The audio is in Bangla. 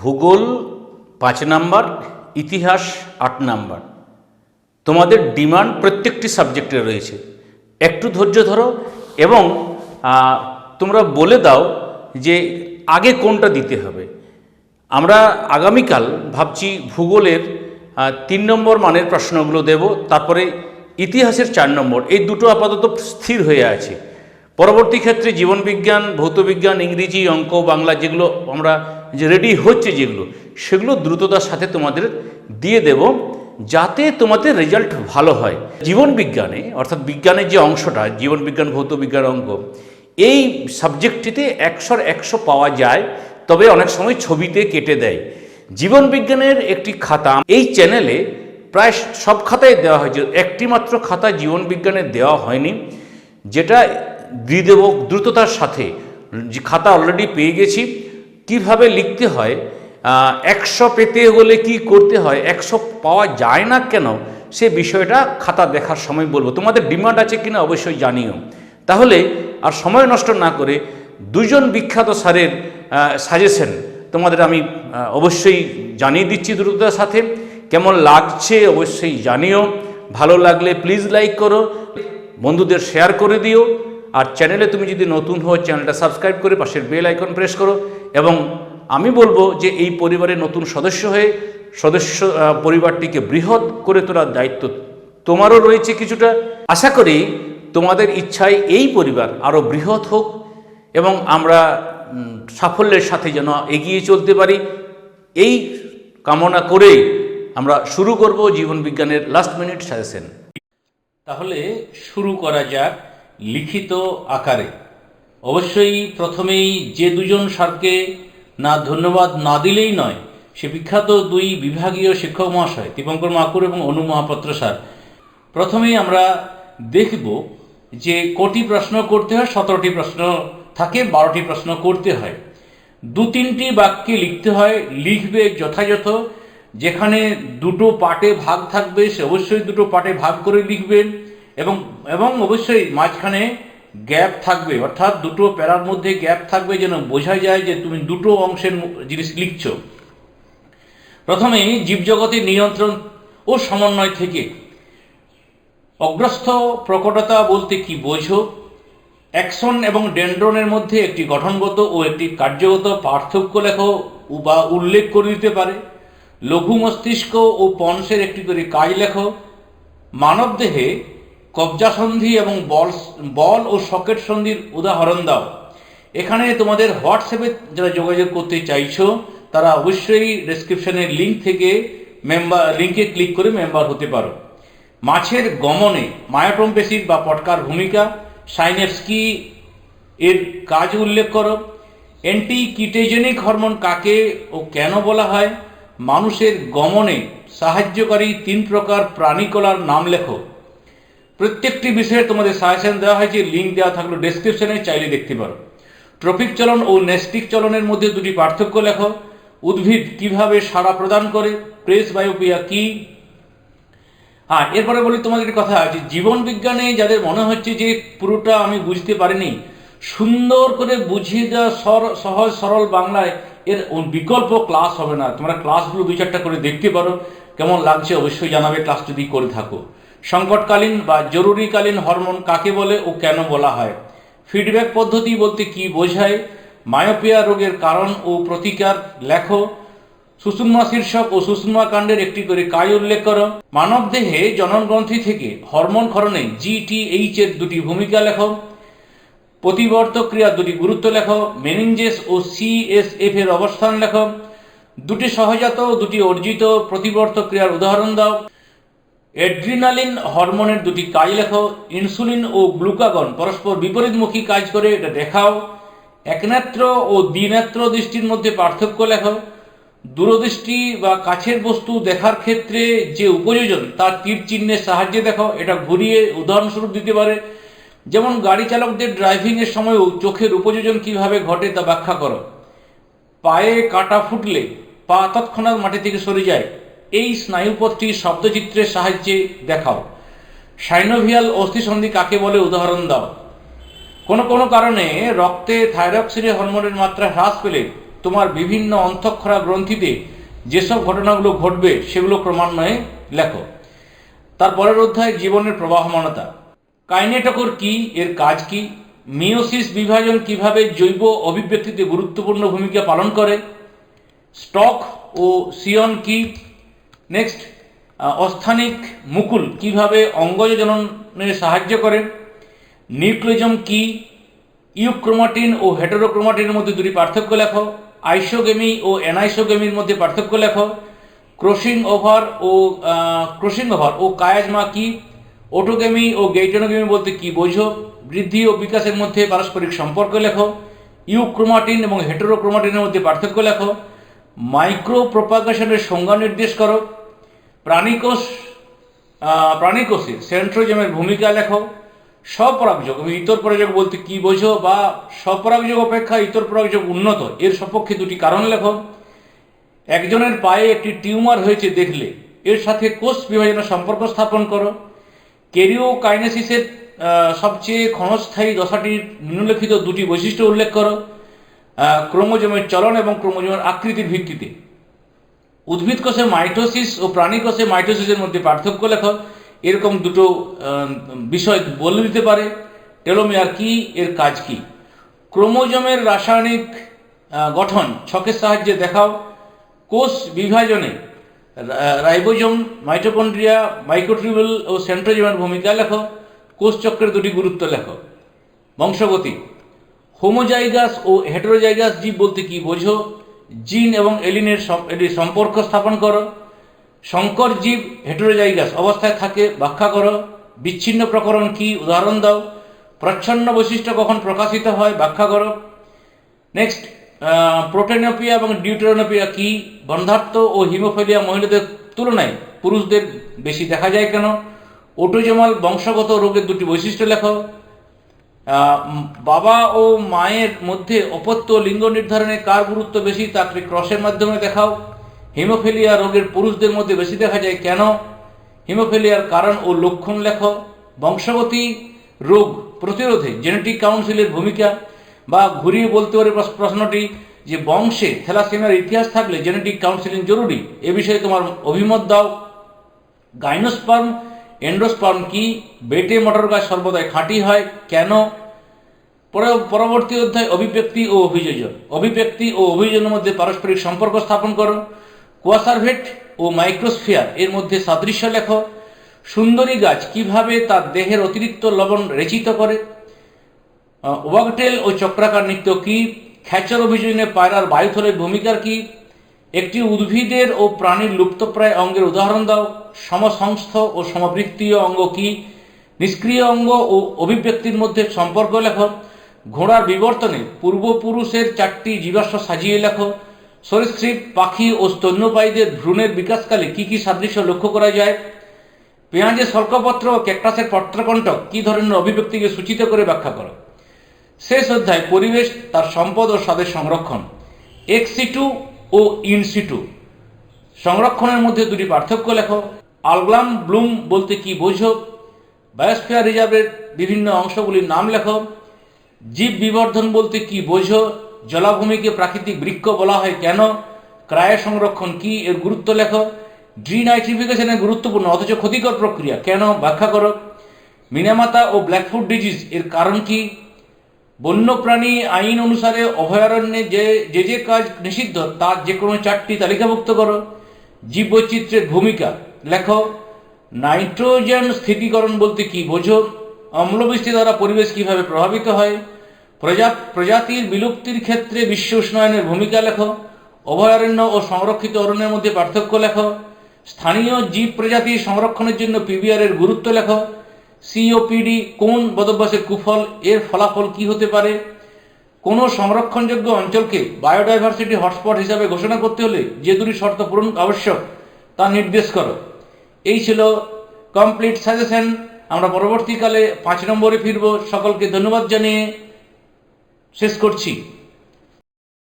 ভূগোল পাঁচ নাম্বার, ইতিহাস আট নাম্বার। তোমাদের ডিমান্ড প্রত্যেকটি সাবজেক্টে রয়েছে। একটু ধৈর্য ধরো এবং তোমরা বলে দাও যে আগে কোনটা দিতে হবে। আমরা আগামীকাল ভাবছি ভূগোলের তিন নম্বর মানের প্রশ্নগুলো দেব, তারপরে ইতিহাসের চার নম্বর। এই দুটো আপাতত স্থির হয়ে আছে। পরবর্তী ক্ষেত্রে জীবনবিজ্ঞান ভৌতবিজ্ঞান ইংরেজি, অঙ্ক, বাংলা যেগুলো আমরা যে রেডি হচ্ছে যেগুলো, সেগুলো দ্রুততার সাথে তোমাদের দিয়ে দেব যাতে তোমাদের রেজাল্ট ভালো হয়। জীবন বিজ্ঞানে, অর্থাৎ বিজ্ঞানের যে অংশটা, জীবন বিজ্ঞান, ভৌত বিজ্ঞান, অঙ্ক, এই সাবজেক্টটিতে একশোর একশো পাওয়া যায়, তবে অনেক সময় ছবিতে কেটে দেয়। জীবন বিজ্ঞানের একটি খাতা, এই চ্যানেলে প্রায় সব খাতায় দেওয়া হয়েছে। একটি মাত্র খাতা জীবন বিজ্ঞানের দেওয়া হয়নি, যেটা দিয়ে দেব দ্রুততার সাথে। যে খাতা অলরেডি পেয়ে গেছি। কীভাবে লিখতে হয়? একশো পেতে হলে কি করতে হয়? একশো পাওয়া যায় না কেন? সে বিষয়টা খাতা দেখার সময় বলব। তোমাদের ডিমান্ড আছে কিনা অবশ্যই জানিও। তাহলে আর সময় নষ্ট না করে দুজন বিখ্যাত স্যারের সাজেশন তোমাদের আমি অবশ্যই জানিয়ে দিচ্ছি দ্রুততার সাথে। কেমন লাগছে অবশ্যই জানিও। ভালো লাগলে প্লিজ লাইক করো। বন্ধুদের শেয়ার করে দিও। আর চ্যানেলে তুমি যদি নতুন হও চ্যানেলটা সাবস্ক্রাইব করে পাশের বেল আইকন প্রেস করো এবং আমি বলব যে এই পরিবারের নতুন সদস্য হয়ে সদস্য পরিবারটিকে বৃহৎ করে তোলার দায়িত্ব তোমারও রয়েছে কিছুটা। আশা করি তোমাদের ইচ্ছায় এই পরিবার আরও বৃহৎ হোক এবং আমরা সাফল্যের সাথে যেন এগিয়ে চলতে পারি। এই কামনা করে আমরা শুরু করব জীবন বিজ্ঞানের লাস্ট মিনিট সাজেশন তাহলে শুরু করা যাক লিখিত আকারে। অবশ্যই প্রথমেই যে দুজন স্যারকে না ধন্যবাদ না দিলেই নয়, সে বিখ্যাত দুই বিভাগীয় শিক্ষক মহাশয়, দীপঙ্কর মাকুর এবং অনু মহাপাত্র স্যার। প্রথমেই আমরা দেখব যে কটি প্রশ্ন করতে হয়, সতেরোটি প্রশ্ন থাকে, বারোটি প্রশ্ন করতে হয়। দু তিনটি বাক্যে লিখতে হয়, লিখবে যথাযথ। যেখানে দুটো পার্টে ভাগ থাকবে, সে অবশ্যই দুটো পার্টে ভাগ করে লিখবেন। এবং এবং অবশ্যই মাঝখানে গ্যাপ থাকবে, অর্থাৎ দুটো প্যারার মধ্যে গ্যাপ থাকবে যেন বোঝা যায় যে তুমি দুটো অংশের জিনিস লিখছ। প্রথমে জীবজগতের নিয়ন্ত্রণ ও সমন্বয় থেকে। অগ্রস্থ প্রকটতা বলতে কি বোঝো? অ্যাকশন এবং ডেন্ড্রনের মধ্যে একটি গঠনগত ও একটি কার্যগত পার্থক্য লেখো বা উল্লেখ করে দিতে পারে। লঘু মস্তিষ্ক ও পন্সের একটি করে কাজ লেখো। মানবদেহে কবজা সন্ধি এবং বল বল ও সকেট সন্ধির উদাহরণ দাও। এখানে তোমাদের হোয়াটসঅ্যাপে যারা যোগাযোগ করতে চাইছো, তারা অবশ্যই ডেসক্রিপশনের লিঙ্ক থেকে মেম্বার লিঙ্কে ক্লিক করে মেম্বার হতে পারো। মাছের গমনে মায়াটম বা পটকার ভূমিকা সাইনেপস্কি এর কাজ উল্লেখ করো। অ্যান্টি কিটেজেনিক হরমোন কাকে ও কেন বলা হয়? মানুষের গমনে সাহায্যকারী তিন প্রকার প্রাণীকলার নাম লেখো। প্রত্যেকটি বিষয়ে তোমাদের সাজেশন দেওয়া হয়েছে লিঙ্ক দেওয়া থাকল ডেসক্রিপশনে চাইলে দেখতে পারো। ট্রপিক চলন ও নেস্টিক চলনের মধ্যে দুটি পার্থক্য লেখো। উদ্ভিদ কীভাবে সাড়া প্রদান করে? প্রেস বায়োপিয়া কি? হ্যাঁ এরপরে বলি তোমাদের একটা কথা আছে, জীবন বিজ্ঞানে যাদের মনে হচ্ছে যে পুরোটা আমি বুঝতে পারিনি, সুন্দর করে বুঝিয়ে দেওয়া সহজ সরল বাংলায় এর বিকল্প ক্লাস হবে না। তোমরা ক্লাসগুলো দুই চারটা করে দেখতে পারো। কেমন লাগছে অবশ্যই জানাবে ক্লাস যদি করে থাকো। সংকটকালীন বা জরুরিকালীন হরমোন কাকে বলে ও কেন বলা হয়? ফিডব্যাক পদ্ধতি বলতে কি বোঝায়? মায়োপিয়া রোগের কারণ ও প্রতিকার লেখো। সুষুম্মা শীর্ষক ও সুষুম্মা কাণ্ডের একটি করে কাজ উল্লেখ করো। মানব দেহে জননগ্রন্থি থেকে হরমোন ক্ষরণে জিটিএইচ এর দুটি ভূমিকা লেখো। প্রতিবর্ত ক্রিয়া দুটি গুরুত্ব লেখো। মেনিনজেস ও সিএসএফ এর অবস্থান লেখো। দুটি সহজাত ও দুটি অর্জিত প্রতিবর্তক ক্রিয়ার উদাহরণ দাও। এড্রিনালিন হরমোনের দুটি কাজ লেখো, ইনসুলিন ও গ্লুকাগন। পরস্পর বিপরীতমুখী কাজ করে, এটা দেখাও। একনেত্র ও দ্বিনেত্র দৃষ্টির মধ্যে পার্থক্য লেখো। দূরদৃষ্টি বা কাছের বস্তু দেখার ক্ষেত্রে যে উপযোজন তার তীর চিহ্নের সাহায্যে দেখো, এটা ঘুরিয়ে উদাহরণস্বরূপ দিতে পারে। যেমন গাড়ি চালকদের ড্রাইভিংয়ের সময়ও চোখের উপযোজন কীভাবে ঘটে তা ব্যাখ্যা করো। পায়ে কাটা ফুটলে, পা তৎক্ষণাৎ মাটি থেকে সরে যায়। এই স্নায়ুপথটি শব্দচিত্রের সাহায্যে দেখাও। সাইনোভিয়াল অস্থিসন্ধি কাকে বলে উদাহরণ দাও। কোনো কোনো কারণে রক্তে থাইরক্সিডে হরমোনের মাত্রা হ্রাস পেলে তোমার বিভিন্ন অন্তঃক্ষরা গ্রন্থিতে যেসব ঘটনাগুলো ঘটবে সেগুলো ক্রমান্বয়ে লেখো। তারপরের অধ্যায়, জীবনের প্রবাহমানতা। কাইনেটকর কি? এর কাজ কি? মিওসিস বিভাজন কীভাবে জৈব অভিব্যক্তিতে গুরুত্বপূর্ণ ভূমিকা পালন করে? স্টক ও সিয়ন কি? নেক্সট অস্থানিক মুকুল কীভাবে অঙ্গজ জননে সাহায্য করে? নিউক্লিজম কি? ইউক্রোমাটিন ও হেটেরোক্রোমাটিনের মধ্যে দুটি পার্থক্য লেখো। আইসোগেমি ও অ্যানাইসোগেমির মধ্যে পার্থক্য লেখো। ক্রসিং ওভার ও ক্রসিং ওভার ও কায়াজমা কি? ওটোগেমি ও গেইটনোগেমি বলতে কি বোঝো? বৃদ্ধি ও বিকাশের মধ্যে পারস্পরিক সম্পর্ক লেখো। ইউক্রোমাটিন এবং হেটেরোক্রোমাটিনের মধ্যে পার্থক্য লেখো। মাইক্রো প্রোপাগেশনের সংজ্ঞা নির্দেশ করো। প্রাণীকোষ প্রাণীকোষে সেন্ট্রোজমের ভূমিকা লেখো। স্বপরাগযোগ এবং ইতর পরাগযোগ বলতে কি বোঝো বা স্বপরাগযোগ অপেক্ষা ইতর পরাগযোগ উন্নত এর সপক্ষে দুটি কারণ লেখো। একজনের পায়ে একটি টিউমার হয়েছে দেখলে এর সাথে কোষ বিভাজনের সম্পর্ক স্থাপন করো। কেরিওকাইনেসিসের আহ, সবচেয়ে ক্ষণস্থায়ী দশাটির নিম্নলিখিত দুটি বৈশিষ্ট্য উল্লেখ করো। ক্রোমোজোমের চলন এবং ক্রোমোজোমের আকৃতির ভিত্তিতে। উদ্ভিদ কোষে মাইটোসিস ও প্রাণী কোষে মাইটোসিসের মধ্যে পার্থক্য লেখো। এরকম দুটো বিষয় বলে দিতে পারে। টেলোমিয়ার কি, এর কাজ কি? ক্রোমোজোমের রাসায়নিক গঠন ছকের সাহায্যে দেখাও। কোষ বিভাজনে রাইবোজোম, মাইটোকন্ড্রিয়া মাইক্রোট্রিবল ও সেন্ট্রোজোমের ভূমিকা লেখো। কোষ চক্রের দুটি গুরুত্ব লেখো। বংশগতি। হোমোজাইগাস ও হেটেরোজাইগাস জীব বলতে কি বোঝো? জিন এবং এলিনের এটির সম্পর্ক স্থাপন করো। সংকর জীব হেটেরোজাইগাস অবস্থায় থাকে, ব্যাখ্যা করো। বিচ্ছিন্ন প্রকরণ কি? উদাহরণ দাও। প্রচ্ছন্ন বৈশিষ্ট্য কখন প্রকাশিত হয়? ব্যাখ্যা করো। নেক্সট প্রোটেনোপিয়া এবং ডিউটেরোনোপিয়া কি? বন্ধাত্ম ও হিমোফেলিয়া মহিলাদের তুলনায় পুরুষদের বেশি দেখা যায় কেন? ওটোজমাল বংশগত রোগের দুটি বৈশিষ্ট্য লেখো। বাবা ও মায়ের মধ্যে অপত্য লিঙ্গ নির্ধারণে কার গুরুত্ব বেশি তাকে ক্রসের মাধ্যমে দেখাও। হিমোফিলিয়া রোগের পুরুষদের মধ্যে বেশি দেখা যায় কেন? হিমোফিলিয়ার কারণ ও লক্ষণ লেখ। বংশগতি রোগ প্রতিরোধে জেনেটিক কাউন্সিলের ভূমিকা বা ঘুরিয়ে বলতে পারে প্রশ্নটি যে বংশে থ্যালাসেমিয়ার ইতিহাস থাকলে জেনেটিক কাউন্সিলিং জরুরি। এ বিষয়ে তোমার অভিমত দাও। গাইনোস্পার্ম এন্ডোস্পার্ম কি? বেটে মটর গাছ সর্বদাই খাঁটি হয় কেন? পরে পরবর্তী অধ্যায় অভিব্যক্তি ও অভিযোজন। অভিব্যক্তি ও অভিযোজনের মধ্যে পারস্পরিক সম্পর্ক স্থাপন করো। কোয়াসারভেট ও মাইক্রোস্ফিয়ার, এর মধ্যে সাদৃশ্য লেখো। সুন্দরী গাছ কীভাবে তার দেহের অতিরিক্ত লবণ রেচিত করে? ওয়াকটেল ও চক্রাকার নৃত্য কি? খ্যাচর অভিযোজনে পায়রার বায়ুথলের ভূমিকার কি? একটি উদ্ভিদের ও প্রাণীর লুপ্তপ্রায় অঙ্গের উদাহরণ দাও। সমসংস্থ ও সমবৃত্তীয় অঙ্গ কি? নিষ্ক্রিয় অঙ্গ ও অভিব্যক্তির মধ্যে সম্পর্ক লেখো। ঘোড়ার বিবর্তনে পূর্বপুরুষের চারটি জীবাশ্ম সাজিয়ে লেখো। সরীসৃপ, পাখি ও স্তন্যপায়ীদের ভ্রূণের বিকাশকালে কি কি সাদৃশ্য লক্ষ্য করা যায়? পেঁয়াজের স্বল্পপত্র ও ক্যাকটাসের পত্রকণ্টক কি ধরনের অভিব্যক্তিকে সূচিত করে ব্যাখ্যা করো? শেষ অধ্যায়, পরিবেশ, তার সম্পদ ও স্বাদের সংরক্ষণ। এক্সিটু ও ইনসিটু সংরক্ষণের মধ্যে দুটি পার্থক্য লেখো। আলগ্লাম ব্লুম বলতে কি বোঝো? বায়োস্ফিয়ার রিজার্ভের বিভিন্ন অংশগুলির নাম লেখো। জীব বিবর্ধন বলতে কি বোঝো? জলাভূমিকে প্রাকৃতিক বৃক্ষ বলা হয় কেন? ক্রায় সংরক্ষণ কি এর গুরুত্ব লেখো? ডিনাইট্রিফিকেশনের গুরুত্বপূর্ণ অথচ ক্ষতিকর প্রক্রিয়া কেন? ব্যাখ্যা করো। মিনামাতা ও ব্ল্যাকফুট ডিজিজ এর কারণ কি? বন্যপ্রাণী আইন অনুসারে অভয়ারণ্যে যে যে যে কাজ নিষিদ্ধ, তার যে কোনো চারটি তালিকাভুক্ত করো। জীববৈচিত্র্যের ভূমিকা লেখো। নাইট্রোজেন স্থিতিকরণ বলতে কি বোঝো? অম্লবৃষ্টি দ্বারা পরিবেশ কীভাবে প্রভাবিত হয়? প্রজা, প্রজাতির বিলুপ্তির ক্ষেত্রে বিশ্ব উষ্ণায়নের ভূমিকা লেখো। অভয়ারণ্য ও সংরক্ষিত অরণ্যের মধ্যে পার্থক্য লেখো। স্থানীয় জীব প্রজাতি সংরক্ষণের জন্য পিবিআর এর গুরুত্ব লেখো। সিওপিডি কোন বদভ্যাসের কুফল? এর ফলাফল কি হতে পারে? কোনো সংরক্ষণযোগ্য অঞ্চলকে বায়োডাইভার্সিটি হটস্পট হিসাবে ঘোষণা করতে হলে যে দুটি শর্ত পূরণ আবশ্যক, তা নির্দেশ করো। এই ছিল কমপ্লিট সাজেশন আমরা পরবর্তীকালে পাঁচ নম্বরে ফিরব। সকলকে ধন্যবাদ জানিয়ে শেষ করছি।